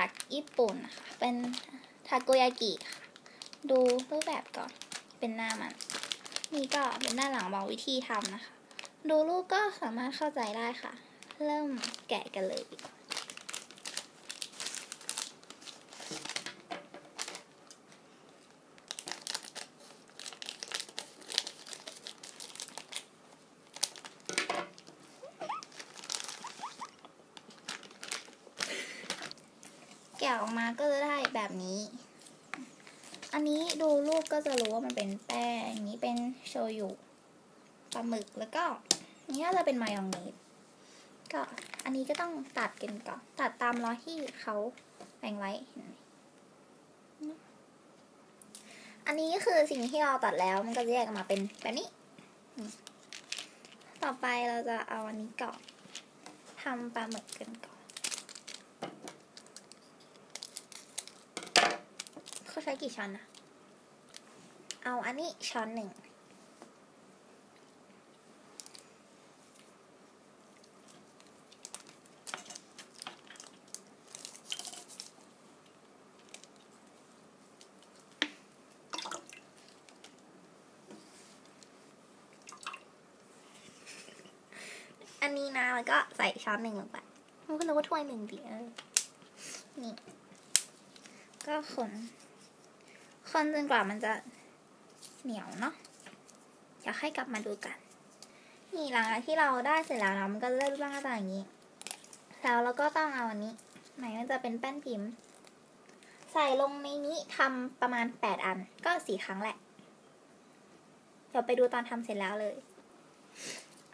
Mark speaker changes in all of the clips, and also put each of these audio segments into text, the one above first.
Speaker 1: จากญี่ปุ่นนะคะเป็นทาโกยากิค่ะ ดูรูปแบบก่อน เป็นหน้ามัน นี่ก็เป็นหน้าหลังบอกวิธีทำนะคะ ดูรูปก็สามารถเข้าใจได้ค่ะ เริ่มแกะกันเลยดีกว่าแกะออกมาก็จะได้แบบนี้ อันนี้ดูรูปก็จะรู้ว่ามันเป็นแป้งนี้เป็นโชยุปลาหมึกแล้วก็นนี้ก็จะเป็นมายองเนสก็อันนี้ก็ต้องตัดกันก่อนตัดตามรอยที่เขาแบ่งไว้อันนี้คือสิ่งที่เราตัดแล้วมันก็จะแยกออกมาเป็นแบบนี้ ต่อไปเราจะเอาอันนี้ก่อนทำปลาหมึกกันก่อน เขาใช้กี่ช้อนนะเอาอันนี้ช้อนหนึ่ง อันนี้นะแล้วก็ใส่ช้อนหนึ่งลงไปมันก็นึกว่าถ้วยหนึ่งดีเออนี่ ก็คน คนจนกว่ามันจะเหนียวเนาะอยากให้กลับมาดูกัน นี่หลังจากที่เราได้เสร็จแล้วเนาะมันก็จะได้รูปร่างหน้าตาอย่างนี้ แล้วเราก็ต้องเอาอันนี้ไหนมันจะเป็นแป้นพิมพ์ ใส่ลงในนี้ทำประมาณแปดอัน ก็สี่ครั้งแหละ เดี๋ยวไปดูตอนทำเสร็จแล้วเลย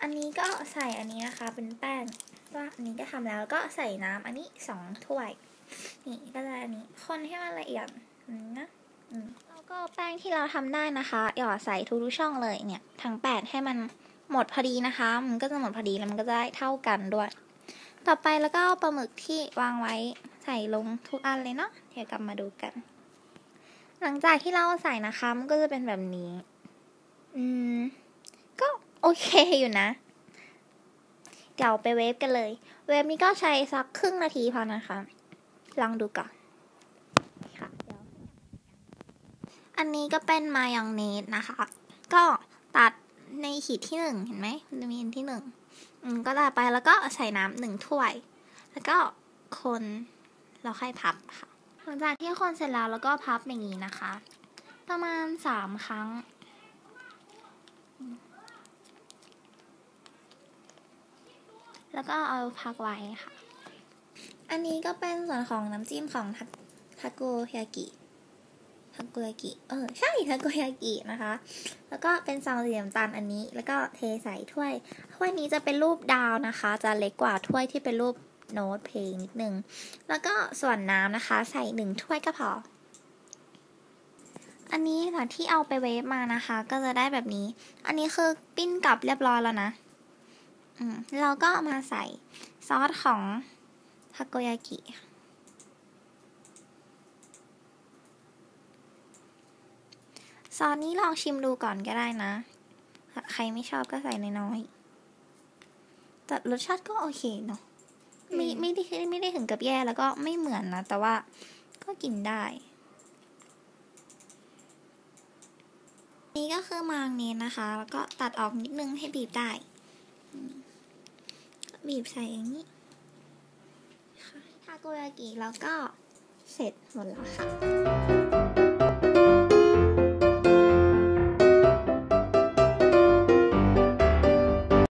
Speaker 1: อันนี้ก็ใส่อันนี้นะคะ เป็นแป้งว่าอันนี้ก็ทำแล้วแล้วก็ใส่น้ำอันนี้สองถ้วย นี่ก็จะอันนี้คนให้มันละเอียดนะ แล้วก็แป้งที่เราทำได้นะคะ หยอดใส่ทุกๆช่องเลยเนี่ยทั้งแปดให้มันหมดพอดีนะคะ มันก็จะหมดพอดีแล้วมันก็จะได้เท่ากันด้วย ต่อไปแล้วก็เอาปลาหมึกที่วางไว้ใส่ลงทุกอันเลยเนาะเดี๋ยวกลับมาดูกัน หลังจากที่เราใส่นะคะ มันก็จะเป็นแบบนี้ อืม ก็โอเคอยู่นะ เดี๋ยวไปเวฟกันเลย เวฟนี้ก็ใช้สักครึ่งนาทีพอนะคะ ลองดูก่อนค่ะเดี๋ยว อันนี้ก็เป็นมายองเนสนะคะ ก็ตัดในขีดที่หนึ่งเห็นไหมมันจะมีอันที่หนึ่งอืมก็ตัดไปแล้วก็ใส่น้ำหนึ่งถ้วย แล้วก็คนแล้วค่อยพับค่ะ หลังจากที่คนเสร็จแล้วแล้วก็พับอย่างนี้นะคะ ประมาณสามครั้งแล้วก็เอาพักไว้ค่ะ อันนี้ก็เป็นส่วนของน้ำจิ้มของทาทาโกยากิ ทาโกยากิเออใช่ทาโกยากินะคะ แล้วก็เป็นซองสีน้ำตาลอันนี้ แล้วก็เทใส่ถ้วยถ้วยนี้จะเป็นรูปดาวนะคะ จะเล็กกว่าถ้วยที่เป็นรูปโน้ตเพลงนิดนึง แล้วก็ส่วนน้ำนะคะ ใส่หนึ่งถ้วยก็พอ อันนี้จากที่เอาไปเวฟมานะคะ ก็จะได้แบบนี้ อันนี้คือปิ้นกลับเรียบร้อยแล้วนะ อืมเราก็มาใส่ซอสของทาโกยากิค่ะ ซอสนี้ลองชิมดูก่อนก็ได้นะ ใครไม่ชอบก็ใส่น้อยๆแต่รสชาติก็โอเคเนาะไม่ไม่ได้ไม่ได้ถึงกับแย่แล้วก็ไม่เหมือนนะ แต่ว่าก็กินได้ นี่ก็คือมางเนสนะคะ แล้วก็ตัดออกนิดนึงให้บีบได้ บีบใส่อย่างนี้ค่ะทาโกยากิแล้วก็เสร็จหมดแล้วค่ะ